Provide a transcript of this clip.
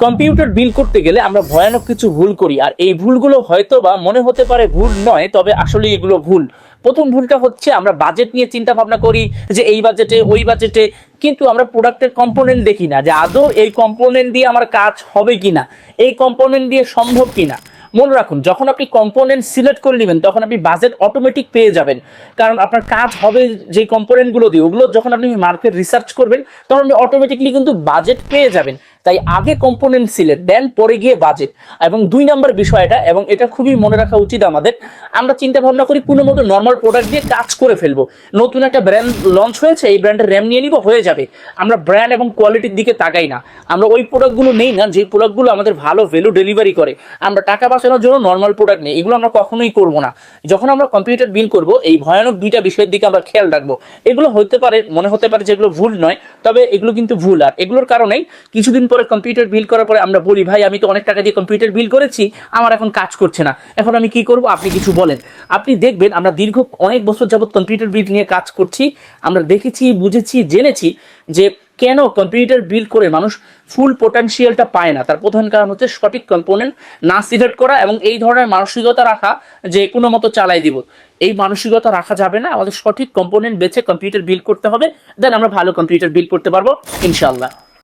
Computer বিল করতে গেলে আমরা ভয়ানক কিছু ভুল করি, আর এই ভুলগুলো হয়তো বা মনে হতে পারে ভুল নয়, তবে আসলে এগুলো ভুল। প্রথম ভুলটা হচ্ছে আমরা বাজেট নিয়ে চিন্তা ভাবনা করি যে এই বাজেটে ওই বাজেটে কিন্তু আমরা প্রোডাক্টের কম্পোনেন্ট দেখি না যে আদৌ এই কম্পোনেন্ট দিয়ে আমার কাজ হবে কিনা, এই কম্পোনেন্ট দিয়ে সম্ভব কি না মনে রাখুন, যখন আপনি কম্পোনেন্ট সিলেক্ট করে নেবেন, তখন আপনি বাজেট অটোমেটিক পেয়ে যাবেন। কারণ আপনার কাজ হবে যে কম্পোনেন্টগুলো দিয়ে, ওগুলো যখন আপনি মার্কেট রিসার্চ করবেন, তখন আপনি অটোমেটিকলি কিন্তু বাজেট পেয়ে যাবেন। তাই আগে কম্পোনেন্ট সিলেক্ট দেন পরে গিয়ে বাজেট এবং দুই নম্বর বিষয়টা, এবং এটা খুবই মনে রাখা উচিত আমাদের, আমরা চিন্তা ভাবনা করি কোনো মতো নর্মাল প্রোডাক্ট দিয়ে কাজ করে ফেলব। নতুন একটা ব্র্যান্ড লঞ্চ হয়েছে, এই ব্র্যান্ডের র্যাম নিয়ে নিব, হয়ে যাবে। আমরা ব্র্যান্ড এবং কোয়ালিটির দিকে তাকাই না। আমরা ওই প্রোডাক্টগুলো নেই না যে প্রোডাক্টগুলো আমাদের ভালো ভ্যালু ডেলিভারি করে। আমরা টাকা বাঁচানোর জন্য নর্মাল প্রোডাক্ট নেই, এগুলো আমরা কখনোই করব না। যখন আমরা কম্পিউটার বিল করব, এই ভয়ানক দুইটা বিষয়ের দিকে আমরা খেয়াল রাখব। এগুলো হতে পারে, মনে হতে পারে যেগুলো ভুল নয়, তবে এগুলো কিন্তু ভুল। আর এগুলোর কারণেই কিছুদিন পরে কম্পিউটার বিল করার পরে আমরা বলি, ভাই, আমি তো অনেক টাকা দিয়ে কম্পিউটার বিল করেছি, আমার এখন কাজ করছে না। এখন আমি কি করব? আপনি কিছু বলেন। আপনি দেখবেন আমরা দীর্ঘ অনেক বছর যাবত কম্পিউটার বিল নিয়ে কাজ করছি। আমরা দেখেছি, বুঝেছি, জেনেছি যে কেন কম্পিউটার বিল করে মানুষ ফুল পোটেনশিয়ালটা পায় না। তার প্রধান কারণ হচ্ছে সঠিক কম্পোনেন্ট না সিলেক্ট করা এবং এই ধরনের মানসিকতা রাখা যে কোনো মতো চালাই দিব। এই মানসিকতা রাখা যাবে না। আমাদের সঠিক কম্পোনেন্ট বেছে কম্পিউটার বিল করতে হবে। দেন আমরা ভালো কম্পিউটার বিল করতে পারব ইনশাল্লাহ